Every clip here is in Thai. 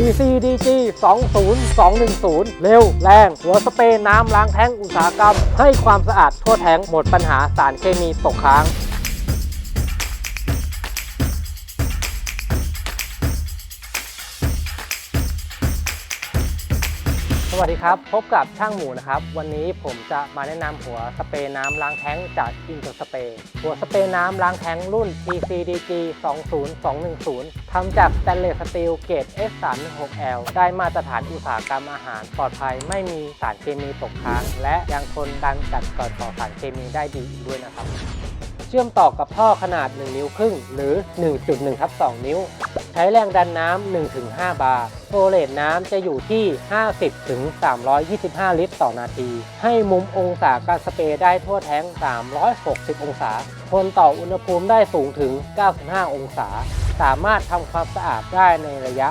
ECDG 20210 เร็ว แรง หัวสเปรย์น้ำล้างแท้งอุตสาหกรรม ให้ความสะอาดทั่วแท้งหมดปัญหาสารเคมีตกค้าง สวัสดีครับ พบกับช่างหมูนะครับ วันนี้ผมจะมาแนะนำหัวสเปรย์น้ำล้างแท้งจากอินเตอร์สเปรย์หัวสเปรย์น้ำล้างแท้งรุ่น TCDG 20210ทำจากสแตนเลสสตีลเกรด S316L ได้มาตรฐานอุตสาหกรรมอาหารปลอดภัยไม่มีสารเคมีตกค้าง และยังทนการกัดกร่อนต่อสารเคมีได้ดีอีกด้วยนะครับ เชื่อมต่อกับท่อขนาด 1 นิ้วครึ่ง หรือ 1.1ทับ2นิ้ว ใช้แรงดันน้ำ1-5 บาร์ โฟเลตน้ำจะอยู่ที่ 50-325 ลิตรต่อนาที ให้มุมองศาการสเปรย์ได้ทั่วแท้ง 360 องศา ทนต่ออุณหภูมิได้สูงถึง 95 องศา สามารถทำความสะอาดได้ในระยะ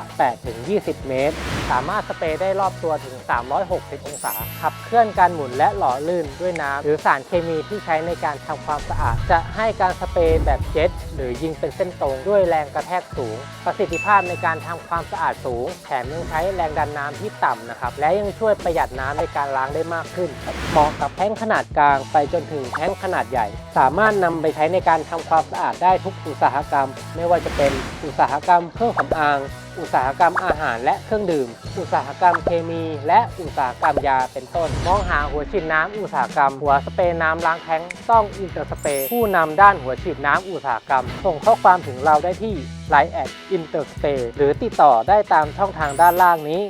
8-20 เมตร สามารถสเปรย์ได้รอบตัวถึง 360 องศา ขับเคลื่อนการหมุนและหล่อลื่นด้วยน้ำหรือสารเคมีที่ใช้ในการทำความสะอาด จะให้การสเปรย์แบบเจ็ตหรือยิงเป็นเส้นตรงด้วยแรงกระแทกสูง ประสิทธิภาพในการทำความสะอาดสูงถมยังใช้แรงดันน้ำที่ต่ำนะครับ และยังช่วยประหยัดน้ำในการล้างได้มากขึ้น เหมาะกับแท้งขนาดกลางไปจนถึงแท้งขนาดใหญ่ สามารถนำไปใช้ในการทำความสะอาดได้ทุกอุตสาหกรรม ไม่ว่าจะเป็นอุตสาหกรรมเครื่องสำอางอุตสาหกรรมอาหารและเครื่องดื่ม อุตสาหกรรมเคมี และอุตสาหกรรมยาเป็นต้น มองหาหัวฉีดน้ำอุตสาหกรรม หัวสเปรย์น้ำล้างแท้งต้องอินเตอร์สเปรย์ผู้นำด้านหัวฉีดน้ำอุตสาหกรรม ส่งข้อความถึงเราได้ที่ไลน์แอดอินเตอร์สเปรย์หรือติดต่อได้ตามช่องทางด้านล่างนี้